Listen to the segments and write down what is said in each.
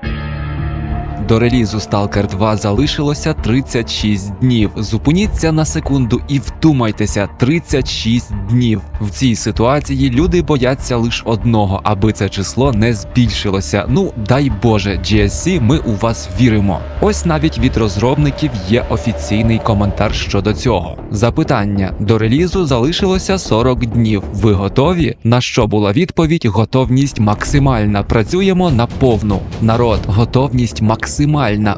Thank you. До релізу Stalker 2 залишилося 36 днів. Зупиніться на секунду і вдумайтеся, 36 днів. В цій ситуації люди бояться лише одного, аби це число не збільшилося. Ну дай Боже, GSC, ми у вас віримо. Ось навіть від розробників є офіційний коментар щодо цього. Запитання до релізу залишилося 40 днів. Ви готові? На що була відповідь? Готовність максимальна. Працюємо на повну. Народ, готовність максимальна.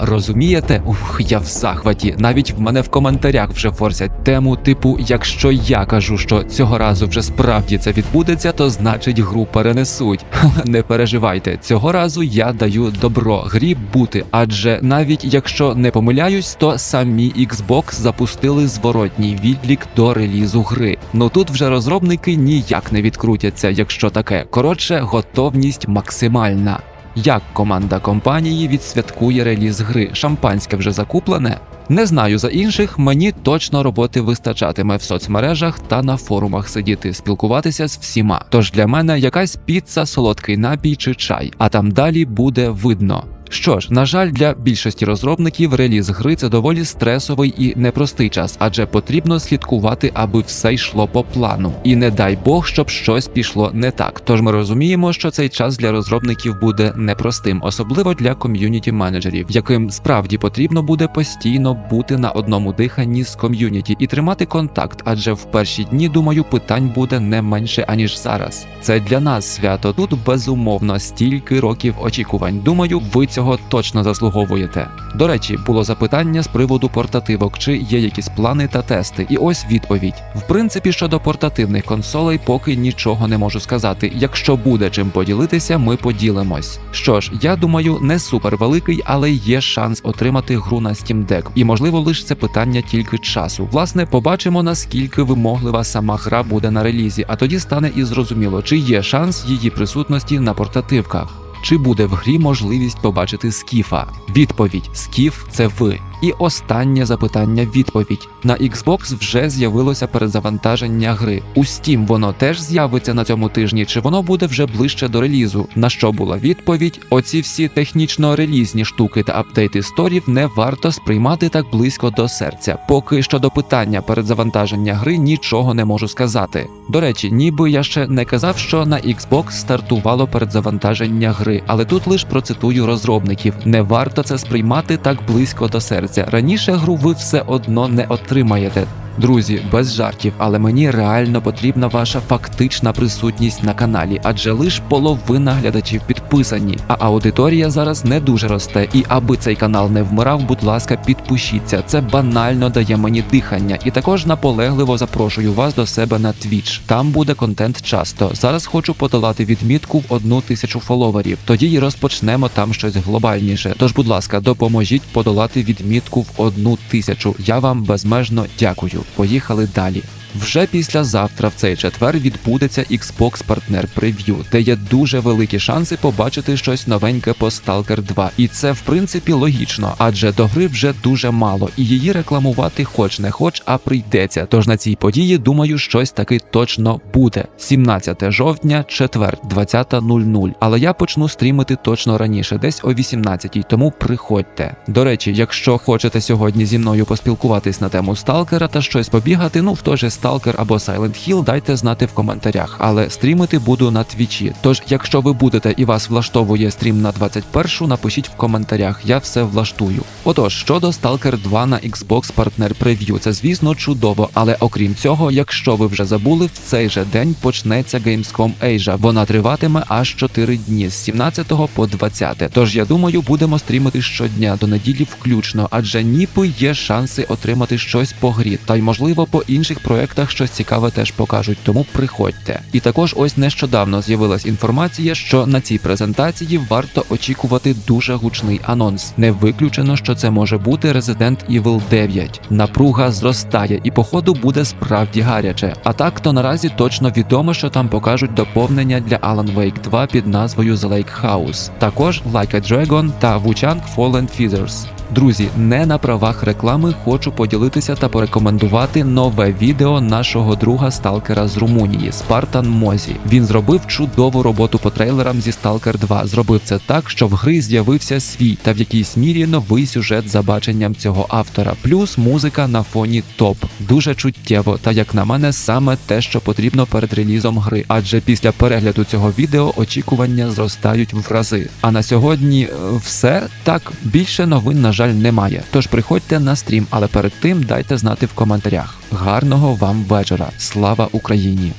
Розумієте? Ух, я в захваті. Навіть в мене в коментарях вже форсять тему, типу, якщо я кажу, що цього разу вже справді це відбудеться, то значить гру перенесуть. Не переживайте, цього разу я даю добро грі бути, адже навіть якщо не помиляюсь, то самі Xbox запустили зворотній відлік до релізу гри. Ну тут вже розробники ніяк не відкрутяться, якщо таке. Коротше, готовність максимальна. Як команда компанії відсвяткує реліз гри? Шампанське вже закуплене? Не знаю за інших, мені точно роботи вистачатиме в соцмережах та на форумах сидіти, спілкуватися з всіма. Тож для мене якась піца, солодкий напій чи чай, а там далі буде видно. Що ж, на жаль, для більшості розробників реліз гри це доволі стресовий і непростий час, адже потрібно слідкувати, аби все йшло по плану. І не дай Бог, щоб щось пішло не так. Тож ми розуміємо, що цей час для розробників буде непростим, особливо для ком'юніті менеджерів, яким справді потрібно буде постійно бути на одному диханні з ком'юніті і тримати контакт, адже в перші дні, думаю, питань буде не менше аніж зараз. Це для нас свято. Тут безумовно стільки років очікувань. Думаю, ви цього точно заслуговуєте. До речі, було запитання з приводу портативок, чи є якісь плани та тести. І ось відповідь. В принципі, щодо портативних консолей, поки нічого не можу сказати. Якщо буде чим поділитися, ми поділимось. Що ж, я думаю, не супер великий, але є шанс отримати гру на Steam Deck. І можливо, лише це питання тільки часу. Власне, побачимо наскільки вимоглива сама гра буде на релізі, а тоді стане і зрозуміло, чи є шанс її присутності на портативках. Чи буде в грі можливість побачити скіфа? Відповідь: Скіф це ви. І останнє запитання відповідь. На Xbox вже з'явилося перезавантаження гри. У Steam воно теж з'явиться на цьому тижні, чи воно буде вже ближче до релізу? На що була відповідь? Оці всі технічно релізні штуки та апдейти сторів не варто сприймати так близько до серця. Поки що до питання перезавантаження гри нічого не можу сказати. До речі, ніби я ще не казав, що на Xbox стартувало перезавантаження гри, але тут лише процитую розробників: не варто це сприймати так близько до серця. Раніше гру ви все одно не отримаєте. Друзі, без жартів, але мені реально потрібна ваша фактична присутність на каналі, адже лише половина глядачів підписані, а аудиторія зараз не дуже росте. І аби цей канал не вмирав, будь ласка, підпишіться. Це банально дає мені дихання. І також наполегливо запрошую вас до себе на Twitch. Там буде контент часто. Зараз хочу подолати відмітку в одну тисячу фоловерів. Тоді й розпочнемо там щось глобальніше. Тож, будь ласка, допоможіть подолати відмітку в одну тисячу. Я вам безмежно дякую. Поїхали далі. Вже післязавтра в цей четвер відбудеться Xbox Partner Preview, де є дуже великі шанси побачити щось новеньке по Stalker 2. І це в принципі логічно, адже до гри вже дуже мало, і її рекламувати хоч не хоч, а прийдеться. Тож на цій події, думаю, щось таки точно буде. 17 жовтня, четвер, 20.00. Але я почну стрімити точно раніше, десь о 18 тому приходьте. До речі, якщо хочете сьогодні зі мною поспілкуватись на тему Сталкера та щось побігати, ну в той же Stalker або Silent Hill, дайте знати в коментарях. Але стрімити буду на твічі. Тож, якщо ви будете і вас влаштовує стрім на 21, напишіть в коментарях, я все влаштую. Отож, щодо Stalker 2 на Xbox Partner Preview, це звісно чудово, але окрім цього, якщо ви вже забули, в цей же день почнеться Gamescom Asia. Вона триватиме аж 4 дні з 17 по 20. Тож я думаю, будемо стрімити щодня до неділі включно, адже ніби є шанси отримати щось по грі, та й можливо по інших проектах щось цікаве теж покажуть, тому приходьте. І також ось нещодавно з'явилась інформація, що на цій презентації варто очікувати дуже гучний анонс. Не виключено, що це може бути Resident Evil 9. Напруга зростає, і походу буде справді гаряче. А так то наразі точно відомо, що там покажуть доповнення для Alan Wake 2 під назвою The Lake House. Також Like a Dragon та Wuchang Fallen Feathers. Друзі, не на правах реклами хочу поділитися та порекомендувати нове відео нашого друга сталкера з Румунії Спартан Мозі. Він зробив чудову роботу по трейлерам зі Stalker 2. Зробив це так, що в гри з'явився свій та в якійсь мірі новий сюжет за баченням цього автора. Плюс музика на фоні топ. Дуже чуттєво, та як на мене, саме те, що потрібно перед релізом гри. Адже після перегляду цього відео очікування зростають в рази. А на сьогодні е, все так більше новин, на жаль, немає. Тож приходьте на стрім, але перед тим дайте знати в коментарях. Гарного вам вечора! Слава Україні!